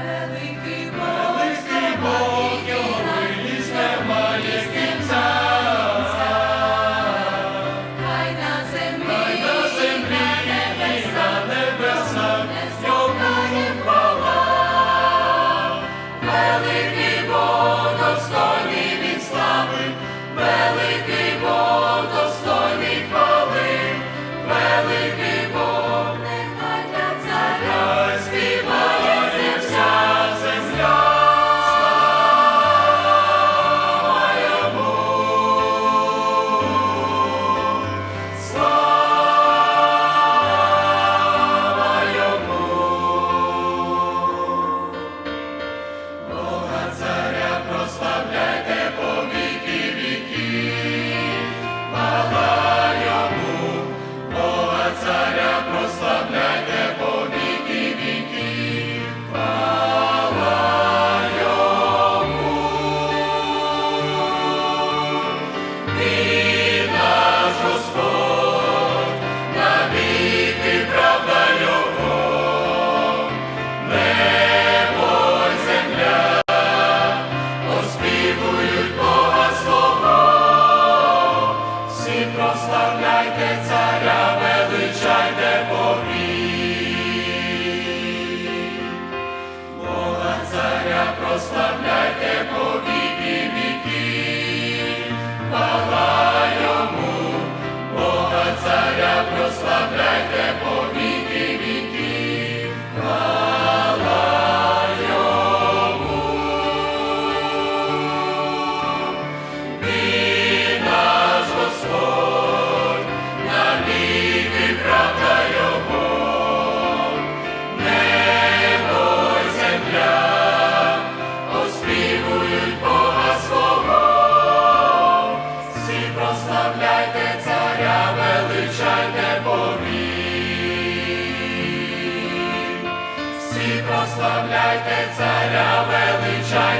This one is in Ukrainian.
Великий Прославляйте царя, повік.